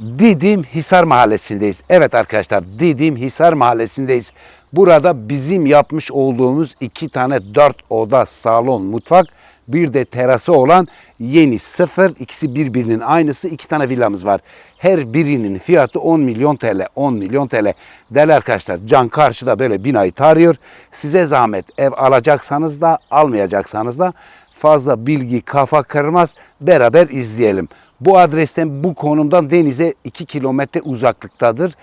Didim Hisar Mahallesi'ndeyiz. Evet arkadaşlar Didim Hisar Mahallesi'ndeyiz. Burada bizim yapmış olduğumuz iki tane dört oda salon mutfak bir de terası olan yeni sıfır ikisi birbirinin aynısı iki tane villamız var. Her birinin fiyatı 10 milyon TL 10 milyon TL. Değerli arkadaşlar can karşıda böyle binayı tarıyor. Size zahmet ev alacaksanız da almayacaksanız da fazla bilgi kafa kırmaz beraber izleyelim. Bu adresten bu konumdan denize 2 kilometre uzaklıktadır.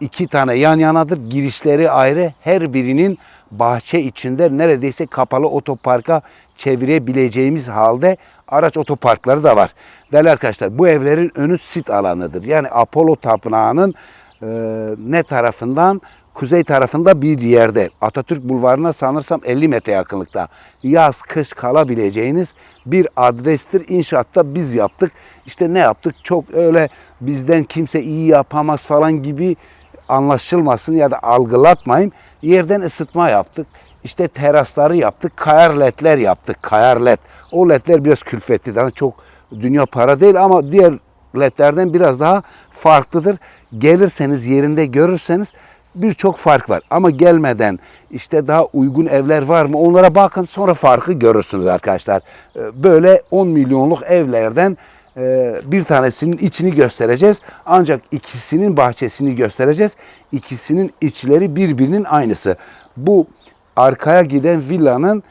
İki tane yan yanadır. Girişleri ayrı. Her birinin bahçe içinde neredeyse kapalı otoparka çevirebileceğimiz halde araç otoparkları da var. Değerli arkadaşlar bu evlerin önü sit alanıdır. Yani Apollo Tapınağı'nın e, ne tarafından? Kuzey tarafında bir yerde Atatürk Bulvarı'na sanırsam 50 metre yakınlıkta yaz kış kalabileceğiniz bir adrestir. İnşaatta biz yaptık. İşte ne yaptık? Çok öyle bizden kimse iyi yapamaz falan gibi anlaşılmasın ya da algılatmayın. Yerden ısıtma yaptık. İşte terasları yaptık. Kayar ledler yaptık. Kayar led. O ledler biraz külfetli. Yani çok dünya para değil ama diğer ledlerden biraz daha farklıdır. Gelirseniz yerinde görürseniz birçok fark var. Ama gelmeden işte daha uygun evler var mı onlara bakın sonra farkı görürsünüz arkadaşlar. Ee, Böyle 10 milyonluk evlerden e, bir tanesinin içini göstereceğiz. Ancak ikisinin bahçesini göstereceğiz. İkisinin içleri birbirinin aynısı. Bu arkaya giden villanın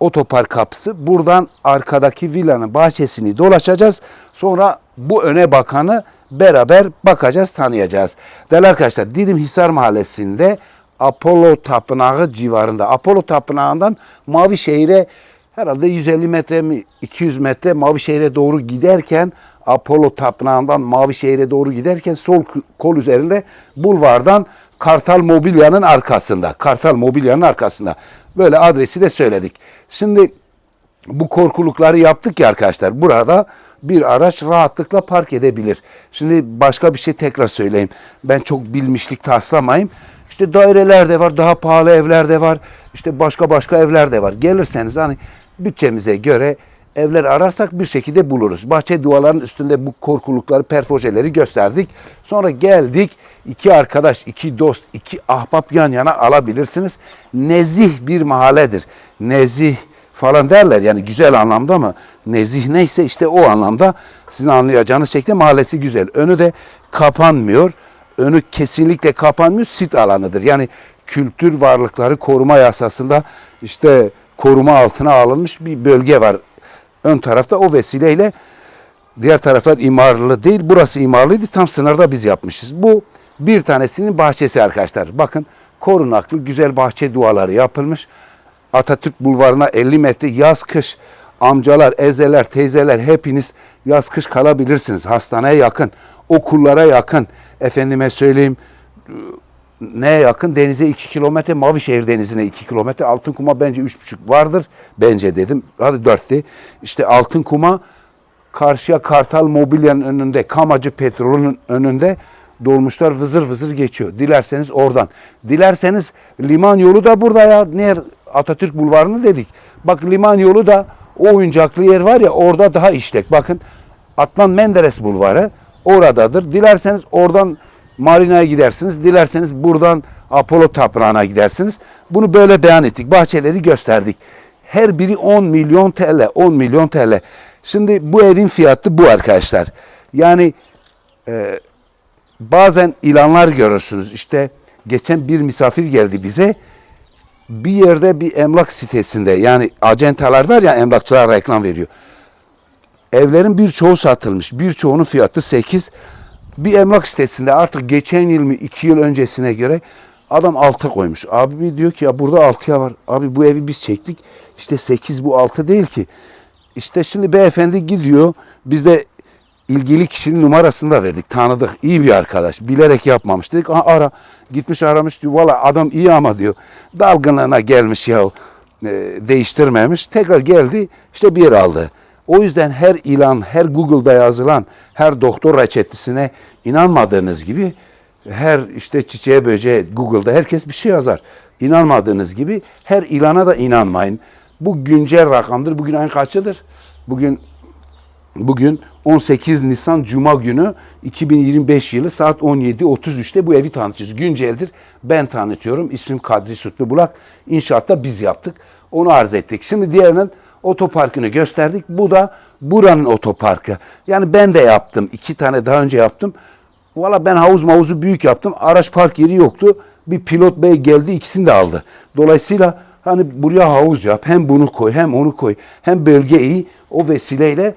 otopark kapısı. Buradan arkadaki villanın bahçesini dolaşacağız. Sonra bu öne bakanı beraber bakacağız, tanıyacağız. Değerli arkadaşlar Didim Hisar Mahallesi'nde Apollo Tapınağı civarında. Apollo Tapınağı'ndan Mavişehir'e herhalde 150 metre mi 200 metre Mavişehir'e doğru giderken Apollo Tapınağı'ndan Mavişehir'e doğru giderken sol kol üzerinde bulvardan Kartal Mobilya'nın arkasında. Kartal Mobilya'nın arkasında. Böyle adresi de söyledik. Şimdi bu korkulukları yaptık ya arkadaşlar. Burada bir araç rahatlıkla park edebilir. Şimdi başka bir şey tekrar söyleyeyim. Ben çok bilmişlik taslamayayım. İşte daireler de var, daha pahalı evler de var. İşte başka başka evler de var. Gelirseniz hani bütçemize göre evler ararsak bir şekilde buluruz. Bahçe duvarların üstünde bu korkulukları, perfojeleri gösterdik. Sonra geldik iki arkadaş, iki dost, iki ahbap yan yana alabilirsiniz. Nezih bir mahalledir. Nezih falan derler yani güzel anlamda mı? Nezih neyse işte o anlamda sizin anlayacağınız şekilde mahallesi güzel. Önü de kapanmıyor. Önü kesinlikle kapanmıyor. Sit alanıdır. Yani kültür varlıkları koruma yasasında işte koruma altına alınmış bir bölge var. Ön tarafta o vesileyle diğer taraflar imarlı değil. Burası imarlıydı. Tam sınırda biz yapmışız. Bu bir tanesinin bahçesi arkadaşlar. Bakın korunaklı güzel bahçe duvarları yapılmış. Atatürk Bulvarı'na 50 metre yaz kış amcalar, ezeler, teyzeler hepiniz yaz kış kalabilirsiniz. Hastaneye yakın, okullara yakın. Efendime söyleyeyim neye yakın? Denize 2 kilometre, Mavişehir denizine 2 kilometre. Altınkum'a bence 3,5 vardır. Bence dedim. Hadi 4'ti. İşte Altınkum'a karşıya Kartal Mobilya'nın önünde, Kamacı Petrol'ün önünde dolmuşlar vızır vızır geçiyor. Dilerseniz oradan. Dilerseniz liman yolu da burada ya. Niye Atatürk Bulvarı'nı dedik. Bak liman yolu da o oyuncaklı yer var ya orada daha işlek. Bakın Atlan Menderes Bulvarı oradadır. Dilerseniz oradan Marina'ya gidersiniz. Dilerseniz buradan Apollo Tapınağı'na gidersiniz. Bunu böyle beyan ettik. Bahçeleri gösterdik. Her biri 10 milyon TL. 10 milyon TL. Şimdi bu evin fiyatı bu arkadaşlar. Yani e, bazen ilanlar görürsünüz. İşte geçen bir misafir geldi bize. Bir yerde bir emlak sitesinde yani acentalar var ya emlakçılar reklam veriyor. Evlerin birçoğu satılmış. Birçoğunun fiyatı 8. Bir emlak sitesinde artık geçen yıl mı 2 yıl öncesine göre adam 6 koymuş. Abi diyor ki ya burada 6'ya var. Abi bu evi biz çektik. İşte 8 bu 6 değil ki. İşte şimdi beyefendi gidiyor. Biz de ilgili kişinin numarasını da verdik. Tanıdık. iyi bir arkadaş. Bilerek yapmamış. Dedik "Aha, ara. Gitmiş aramış diyor. Valla adam iyi ama diyor. Dalgınlığına gelmiş ya. e, değiştirmemiş. Tekrar geldi. işte bir aldı. O yüzden her ilan, her Google'da yazılan, her doktor reçetesine inanmadığınız gibi her işte çiçeğe böceğe Google'da herkes bir şey yazar. İnanmadığınız gibi her ilana da inanmayın. Bu güncel rakamdır. Bugün ayın kaçıdır? Bugün Bugün 18 Nisan Cuma günü 2025 yılı saat 17.33'te bu evi tanıtıyoruz. Günceldir. Ben tanıtıyorum. İsmim Kadri Sütlü Bulak. İnşaatta biz yaptık. Onu arz ettik. Şimdi diğerinin otoparkını gösterdik. Bu da buranın otoparkı. Yani ben de yaptım. iki tane daha önce yaptım. Valla ben havuz mavuzu büyük yaptım. Araç park yeri yoktu. Bir pilot bey geldi ikisini de aldı. Dolayısıyla hani buraya havuz yap. Hem bunu koy hem onu koy. Hem bölge iyi. O vesileyle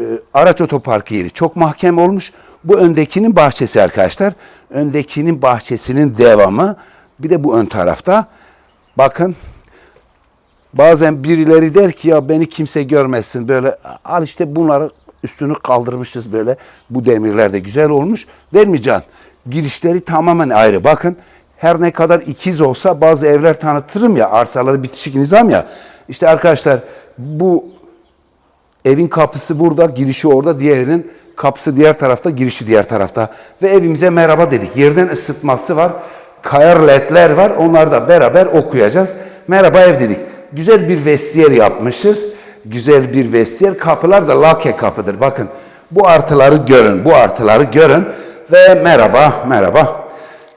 e, araç otoparkı yeri çok mahkem olmuş. Bu öndekinin bahçesi arkadaşlar. Öndekinin bahçesinin devamı. Bir de bu ön tarafta. Bakın bazen birileri der ki ya beni kimse görmesin böyle al işte bunları üstünü kaldırmışız böyle bu demirler de güzel olmuş değil mi Can? Girişleri tamamen ayrı bakın her ne kadar ikiz olsa bazı evler tanıtırım ya arsaları bitişik nizam ya işte arkadaşlar bu Evin kapısı burada, girişi orada, diğerinin kapısı diğer tarafta, girişi diğer tarafta. Ve evimize merhaba dedik. Yerden ısıtması var. Kayar ledler var. Onları da beraber okuyacağız. Merhaba ev dedik. Güzel bir vestiyer yapmışız. Güzel bir vestiyer. Kapılar da lake kapıdır. Bakın bu artıları görün. Bu artıları görün. Ve merhaba, merhaba.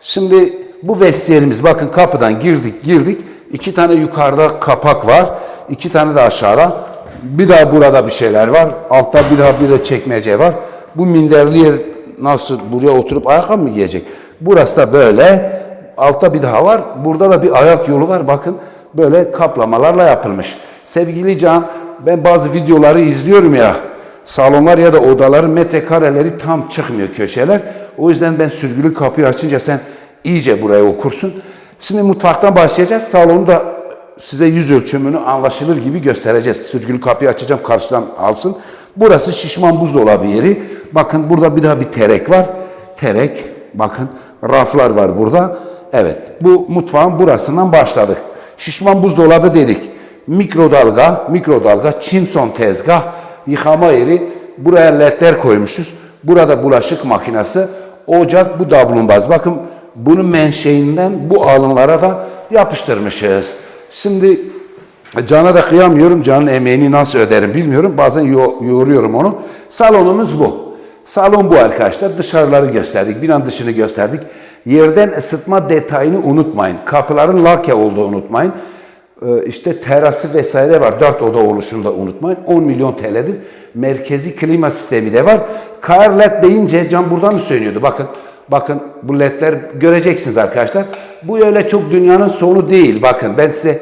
Şimdi bu vestiyerimiz bakın kapıdan girdik girdik. İki tane yukarıda kapak var. iki tane de aşağıda. Bir daha burada bir şeyler var. Altta bir daha bir de çekmece var. Bu minderli yer nasıl buraya oturup ayakkabı mı giyecek? Burası da böyle. Altta bir daha var. Burada da bir ayak yolu var. Bakın böyle kaplamalarla yapılmış. Sevgili Can ben bazı videoları izliyorum ya. Salonlar ya da odaların metrekareleri tam çıkmıyor köşeler. O yüzden ben sürgülü kapıyı açınca sen iyice buraya okursun. Şimdi mutfaktan başlayacağız. Salonu da size yüz ölçümünü anlaşılır gibi göstereceğiz. Sürgülü kapıyı açacağım karşıdan alsın. Burası şişman buzdolabı yeri. Bakın burada bir daha bir terek var. Terek bakın raflar var burada. Evet bu mutfağın burasından başladık. Şişman buzdolabı dedik. Mikrodalga, mikrodalga, çimson tezgah, yıkama yeri. Buraya ledler koymuşuz. Burada bulaşık makinesi, ocak, bu davlumbaz. Bakın bunun menşeinden bu alınlara da yapıştırmışız. Şimdi Can'a da kıyamıyorum. Can'ın emeğini nasıl öderim bilmiyorum. Bazen yo yoğuruyorum onu. Salonumuz bu. Salon bu arkadaşlar. Dışarıları gösterdik. Binanın dışını gösterdik. Yerden ısıtma detayını unutmayın. Kapıların lake olduğunu unutmayın. Ee, işte terası vesaire var. Dört oda oluşunu da unutmayın. 10 milyon TL'dir. Merkezi klima sistemi de var. Kar led deyince Can buradan mı söylüyordu? Bakın Bakın bu ledler göreceksiniz arkadaşlar. Bu öyle çok dünyanın sonu değil. Bakın ben size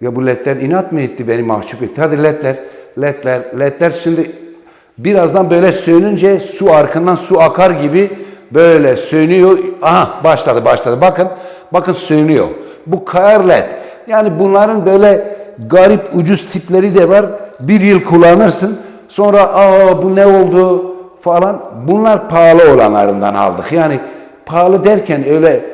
ya bu ledler inat mı etti beni mahcup etti. Hadi ledler, ledler, ledler şimdi birazdan böyle sönünce su arkından su akar gibi böyle sönüyor. Aha başladı başladı. Bakın bakın sönüyor. Bu kayar led. Yani bunların böyle garip ucuz tipleri de var. Bir yıl kullanırsın. Sonra aa bu ne oldu? Falan bunlar pahalı olanlarından aldık. Yani pahalı derken öyle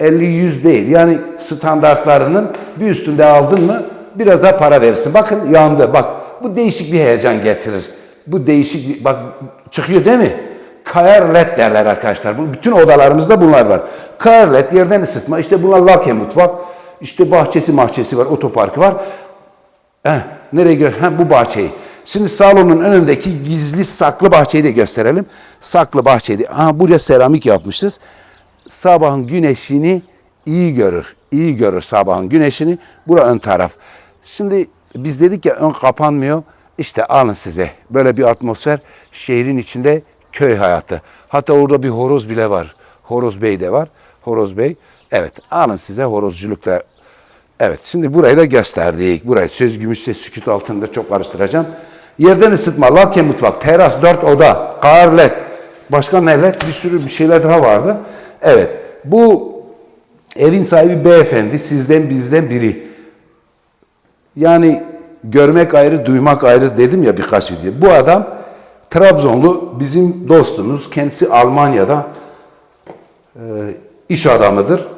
50-100 değil. Yani standartlarının bir üstünde aldın mı biraz daha para verirsin. Bakın yandı. Bak bu değişik bir heyecan getirir. Bu değişik bir, bak çıkıyor değil mi? Kayar led derler arkadaşlar. Bu, bütün odalarımızda bunlar var. Kayar led yerden ısıtma. İşte bunlar lake mutfak. İşte bahçesi mahçesi var. Otoparkı var. Heh, nereye gör? Ha, bu bahçeyi. Şimdi salonun önündeki gizli saklı bahçeyi de gösterelim. Saklı bahçeydi. Aha buraya seramik yapmışız. Sabahın güneşini iyi görür. İyi görür sabahın güneşini. Bura ön taraf. Şimdi biz dedik ya ön kapanmıyor. İşte alın size. Böyle bir atmosfer şehrin içinde köy hayatı. Hatta orada bir horoz bile var. Horoz Bey de var. Horoz Bey. Evet alın size horozculukla. Evet şimdi burayı da gösterdik. Burayı söz gümüşse sükut altında çok karıştıracağım. Yerden ısıtma, lake mutfak, teras, dört oda, kar led. Başka neler? Bir sürü bir şeyler daha vardı. Evet. Bu evin sahibi beyefendi sizden bizden biri. Yani görmek ayrı, duymak ayrı dedim ya birkaç video. Bu adam Trabzonlu bizim dostumuz. Kendisi Almanya'da e, iş adamıdır.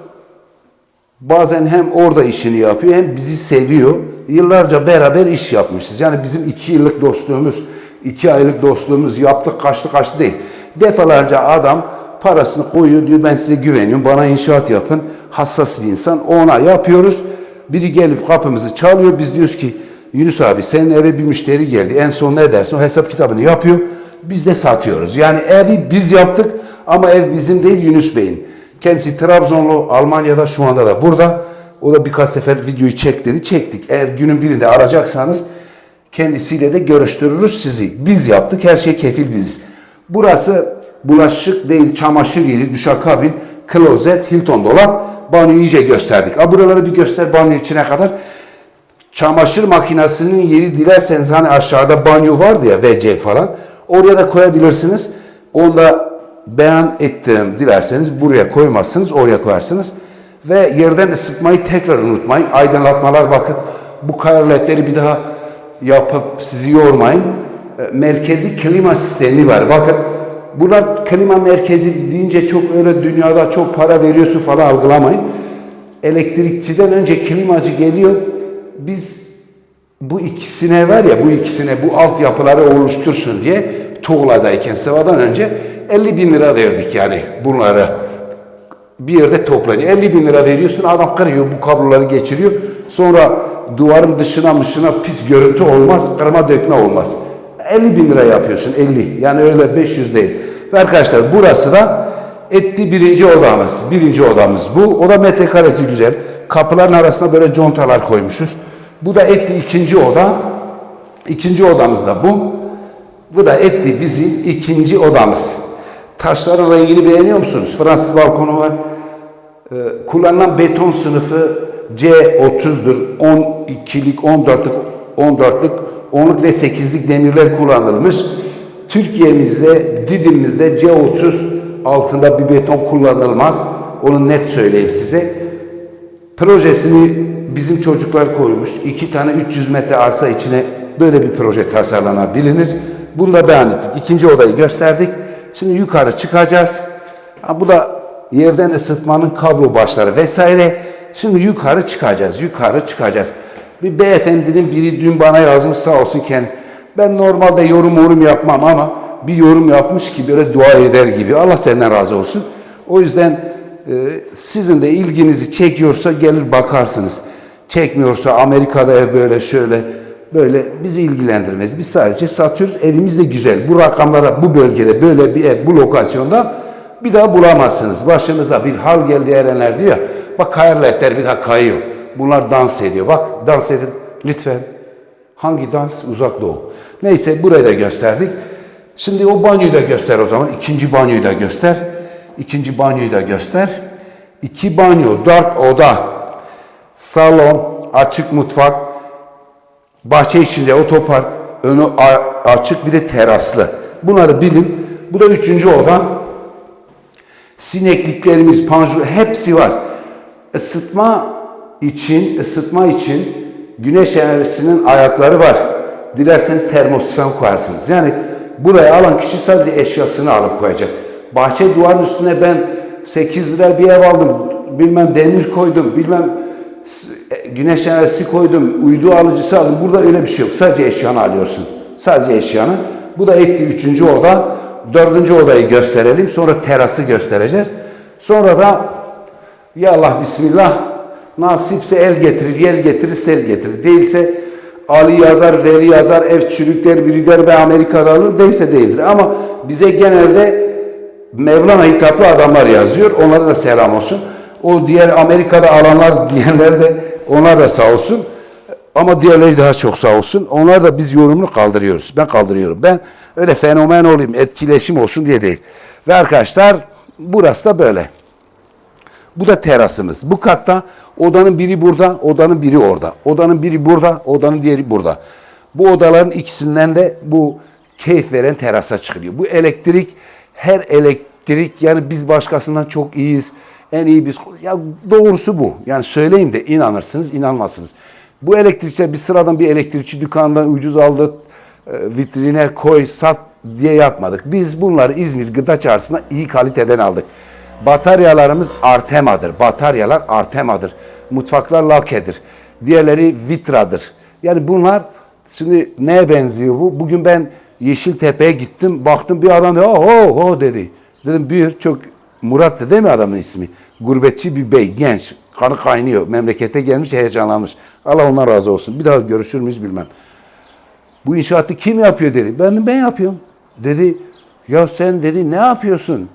Bazen hem orada işini yapıyor hem bizi seviyor. Yıllarca beraber iş yapmışız. Yani bizim iki yıllık dostluğumuz, iki aylık dostluğumuz yaptık kaçtı kaçtı değil. Defalarca adam parasını koyuyor diyor ben size güveniyorum bana inşaat yapın. Hassas bir insan ona yapıyoruz. Biri gelip kapımızı çalıyor biz diyoruz ki Yunus abi senin eve bir müşteri geldi. En son ne dersin? O hesap kitabını yapıyor. Biz de satıyoruz. Yani evi biz yaptık ama ev bizim değil Yunus Bey'in. Kendisi Trabzonlu, Almanya'da şu anda da burada. O da birkaç sefer videoyu çek dedi. Çektik. Eğer günün birinde arayacaksanız kendisiyle de görüştürürüz sizi. Biz yaptık. Her şey kefil biziz. Burası bulaşık değil çamaşır yeri, duşakabin, klozet, Hilton dolap. Banyoyu iyice gösterdik. Ha buraları bir göster banyo içine kadar. Çamaşır makinesinin yeri dilerseniz hani aşağıda banyo vardı ya WC falan. Oraya da koyabilirsiniz. Onu da beyan ettim dilerseniz buraya koymazsınız oraya koyarsınız. Ve yerden ısıtmayı tekrar unutmayın. Aydınlatmalar bakın bu kayarletleri bir daha yapıp sizi yormayın. E, Merkezi klima sistemi var. Bakın bunlar klima merkezi deyince çok öyle dünyada çok para veriyorsun falan algılamayın. Elektrikçiden önce klimacı geliyor. Biz bu ikisine var ya bu ikisine bu altyapıları oluştursun diye Tuğla'dayken Sıva'dan önce 50 bin lira verdik yani bunları bir yerde toplanıyor. 50 bin lira veriyorsun adam kırıyor bu kabloları geçiriyor. Sonra duvarın dışına mışına pis görüntü olmaz kırma dökme olmaz. 50 bin lira yapıyorsun 50 yani öyle 500 değil. Ve arkadaşlar burası da etti birinci odamız. Birinci odamız bu. Oda metrekaresi güzel. Kapıların arasına böyle contalar koymuşuz. Bu da etti ikinci oda. İkinci odamız da bu. Bu da etti bizim ikinci odamız. Taşların rengini beğeniyor musunuz? Fransız balkonu var. Ee, kullanılan beton sınıfı C30'dur. 12'lik, 14'lük, 14'lük, 10'luk ve 8'lik demirler kullanılmış. Türkiye'mizde, Didim'imizde C30 altında bir beton kullanılmaz. Onu net söyleyeyim size. Projesini bizim çocuklar koymuş. İki tane 300 metre arsa içine böyle bir proje tasarlanabilir. Bunu da beyan ettik. İkinci odayı gösterdik. Şimdi yukarı çıkacağız. Ha, bu da yerden ısıtmanın kablo başları vesaire. Şimdi yukarı çıkacağız. Yukarı çıkacağız. Bir beyefendinin biri dün bana yazmış sağ olsun kendi. Ben normalde yorum yorum yapmam ama bir yorum yapmış ki böyle dua eder gibi. Allah senden razı olsun. O yüzden e, sizin de ilginizi çekiyorsa gelir bakarsınız. Çekmiyorsa Amerika'da ev böyle şöyle böyle bizi ilgilendirmez. Biz sadece satıyoruz. Evimiz de güzel. Bu rakamlara bu bölgede böyle bir ev bu lokasyonda bir daha bulamazsınız. Başınıza bir hal geldi erenler diyor. Bak hayırletler bir daha kayıyor. Bunlar dans ediyor. Bak dans edin lütfen. Hangi dans? Uzak Doğu. Neyse burayı da gösterdik. Şimdi o banyoyu da göster o zaman. İkinci banyoyu da göster. İkinci banyoyu da göster. İki banyo, dört oda, salon, açık mutfak, bahçe içinde otopark, önü açık bir de teraslı. Bunları bilin. Bu da üçüncü oda. Sinekliklerimiz, panjur hepsi var. Isıtma için, ısıtma için güneş enerjisinin ayakları var. Dilerseniz termosifon koyarsınız. Yani buraya alan kişi sadece eşyasını alıp koyacak. Bahçe duvarın üstüne ben 8 lira bir ev aldım. Bilmem demir koydum, bilmem güneş enerjisi koydum, uydu alıcısı aldım. Burada öyle bir şey yok. Sadece eşyanı alıyorsun. Sadece eşyanı. Bu da etti üçüncü oda. Dördüncü odayı gösterelim. Sonra terası göstereceğiz. Sonra da ya Allah Bismillah nasipse el getirir, yel getirir, sel getirir. Değilse Ali yazar, Veli yazar, ev çürükler, biri der ben Amerika'da alırım. Değilse değildir. Ama bize genelde Mevlana hitaplı adamlar yazıyor. Onlara da selam olsun. O diğer Amerika'da alanlar diyenler de onlar da sağ olsun. Ama diğerleri daha çok sağ olsun. Onlar da biz yorumunu kaldırıyoruz. Ben kaldırıyorum. Ben öyle fenomen olayım, etkileşim olsun diye değil. Ve arkadaşlar burası da böyle. Bu da terasımız. Bu katta odanın biri burada, odanın biri orada. Odanın biri burada, odanın diğeri burada. Bu odaların ikisinden de bu keyif veren terasa çıkılıyor. Bu elektrik, her elektrik yani biz başkasından çok iyiyiz. En iyi biz. Ya doğrusu bu. Yani söyleyeyim de inanırsınız, inanmazsınız. Bu elektrikçiler bir sıradan bir elektrikçi dükkanından ucuz aldı, e, vitrine koy, sat diye yapmadık. Biz bunları İzmir Gıda Çarşısı'na iyi kaliteden aldık. Bataryalarımız Artema'dır. Bataryalar Artema'dır. Mutfaklar Lake'dir. Diğerleri Vitra'dır. Yani bunlar şimdi neye benziyor bu? Bugün ben Yeşiltepe'ye gittim. Baktım bir adam dedi, oh, oh, oh dedi. Dedim bir çok Murat'tı değil mi adamın ismi? Gurbetçi bir bey, genç, kanı kaynıyor. Memlekete gelmiş, heyecanlanmış. Allah ondan razı olsun. Bir daha görüşür müyüz bilmem. Bu inşaatı kim yapıyor dedi. Ben ben yapıyorum. Dedi ya sen dedi ne yapıyorsun?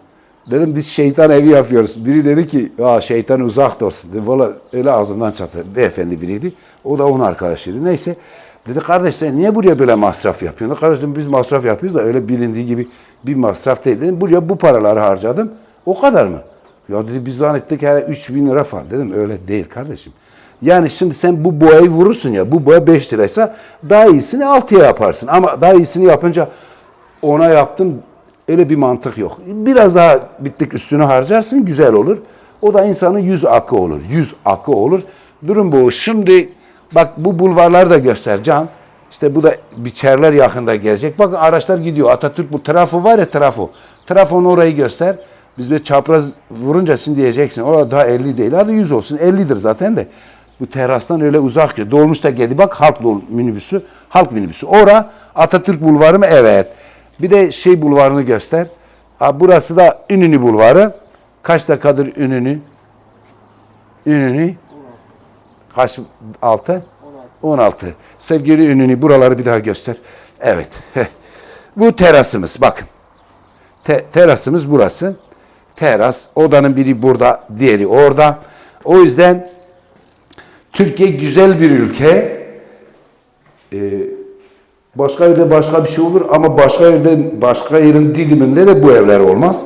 Dedim biz şeytan evi yapıyoruz. Biri dedi ki ya şeytan uzak olsun. Dedim valla öyle ağzından çattı. Beyefendi biriydi. O da onun arkadaşıydı. Neyse. Dedi kardeş sen niye buraya böyle masraf yapıyorsun? Kardeşim biz masraf yapıyoruz da öyle bilindiği gibi bir masraf değil. Dedim buraya bu paraları harcadım. O kadar mı? Ya dedi biz zannettik her 3 bin lira falan. Dedim öyle değil kardeşim. Yani şimdi sen bu boyayı vurursun ya. Bu boya 5 liraysa daha iyisini 6'ya yaparsın. Ama daha iyisini yapınca ona yaptım öyle bir mantık yok. Biraz daha bittik üstüne harcarsın güzel olur. O da insanın yüz akı olur. Yüz akı olur. Durum bu. Şimdi bak bu bulvarları da göster Can. İşte bu da biçerler yakında gelecek. Bakın araçlar gidiyor. Atatürk bu trafo var ya trafo. Trafonun orayı göster. Biz bir çapraz vurunca şimdi diyeceksin. Orada daha 50 değil. Hadi 100 olsun. 50'dir zaten de. Bu terastan öyle uzak ki. Dolmuş da geldi. Bak halk dol- minibüsü. Halk minibüsü. Ora Atatürk bulvarı mı? Evet. Bir de şey bulvarını göster. Ha, burası da Ünlü bulvarı. Kaç dakikadır Ünlü? Ünlü. Kaç? Altı? 16. Sevgili Ünlü buraları bir daha göster. Evet. heh. Bu terasımız. Bakın. Te- terasımız burası. Teras. Odanın biri burada, diğeri orada. O yüzden Türkiye güzel bir ülke. Ee, başka yerde başka bir şey olur ama başka yerden başka yerin didiminde de bu evler olmaz.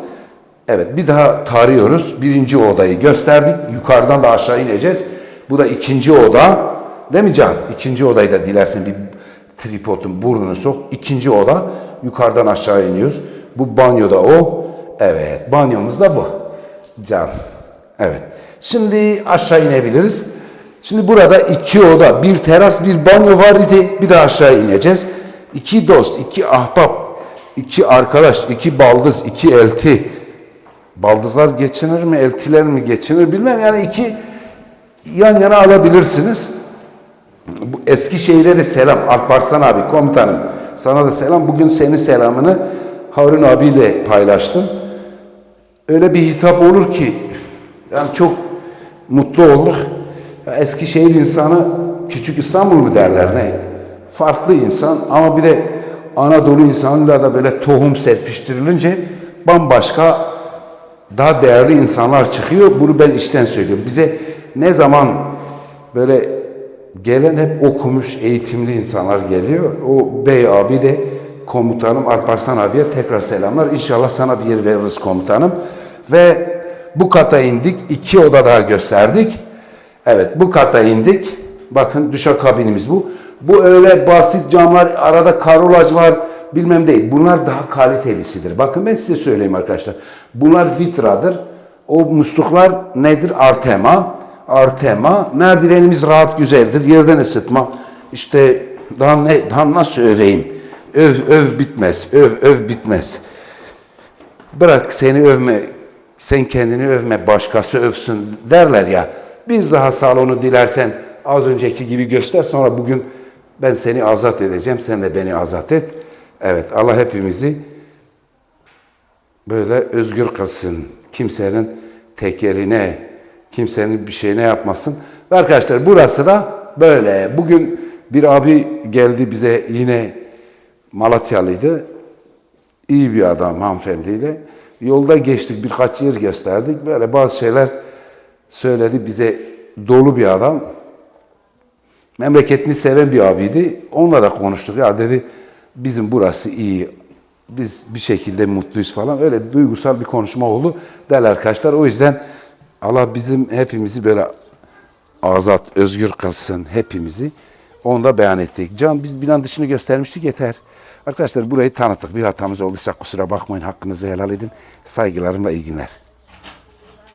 Evet bir daha tarıyoruz. Birinci odayı gösterdik. Yukarıdan da aşağı ineceğiz. Bu da ikinci oda. Değil mi Can? İkinci odayı da dilersen bir tripodun burnunu sok. İkinci oda. Yukarıdan aşağı iniyoruz. Bu banyoda o. Evet banyomuz da bu. Can. Evet. Şimdi aşağı inebiliriz. Şimdi burada iki oda, bir teras, bir banyo var idi. Bir de aşağı ineceğiz. İki dost, iki ahbap, iki arkadaş, iki baldız, iki elti. Baldızlar geçinir mi, eltiler mi geçinir bilmem. Yani iki yan yana alabilirsiniz. Bu Eskişehir'e de selam. Alparslan abi komutanım. Sana da selam. Bugün senin selamını Harun abiyle paylaştım. Öyle bir hitap olur ki yani çok mutlu. Ya Eskişehir insanı küçük İstanbul mu derler ne? Farklı insan ama bir de Anadolu insanıyla da böyle tohum serpiştirilince bambaşka daha değerli insanlar çıkıyor. Bunu ben işten söylüyorum. Bize ne zaman böyle gelen hep okumuş, eğitimli insanlar geliyor. O bey abi de komutanım Alparslan abiye tekrar selamlar. İnşallah sana bir yer veririz komutanım. Ve bu kata indik. iki oda daha gösterdik. Evet bu kata indik. Bakın duşakabinimiz bu. Bu öyle basit camlar, arada karolaj var bilmem değil. Bunlar daha kalitelisidir. Bakın ben size söyleyeyim arkadaşlar. Bunlar vitradır. O musluklar nedir? Artema. Artema. Merdivenimiz rahat güzeldir. Yerden ısıtma. İşte daha, ne, daha nasıl öveyim? Öv, öv bitmez. Öv, öv bitmez. Bırak seni övme, sen kendini övme, başkası övsün derler ya. Bir daha salonu dilersen az önceki gibi göster sonra bugün ben seni azat edeceğim, sen de beni azat et. Evet, Allah hepimizi böyle özgür kılsın. Kimsenin tekeline, kimsenin bir şeyine yapmasın. Ve arkadaşlar burası da böyle. Bugün bir abi geldi bize yine Malatyalıydı iyi bir adam hanımefendiyle. Yolda geçtik birkaç yer gösterdik. Böyle bazı şeyler söyledi bize dolu bir adam. Memleketini seven bir abiydi. Onunla da konuştuk. Ya dedi bizim burası iyi. Biz bir şekilde mutluyuz falan. Öyle duygusal bir konuşma oldu. Değerli arkadaşlar o yüzden Allah bizim hepimizi böyle azat, özgür kılsın hepimizi. Onu da beyan ettik. Can biz bilan dışını göstermiştik yeter. Arkadaşlar burayı tanıttık. Bir hatamız olduysa kusura bakmayın. Hakkınızı helal edin. Saygılarımla iyi günler.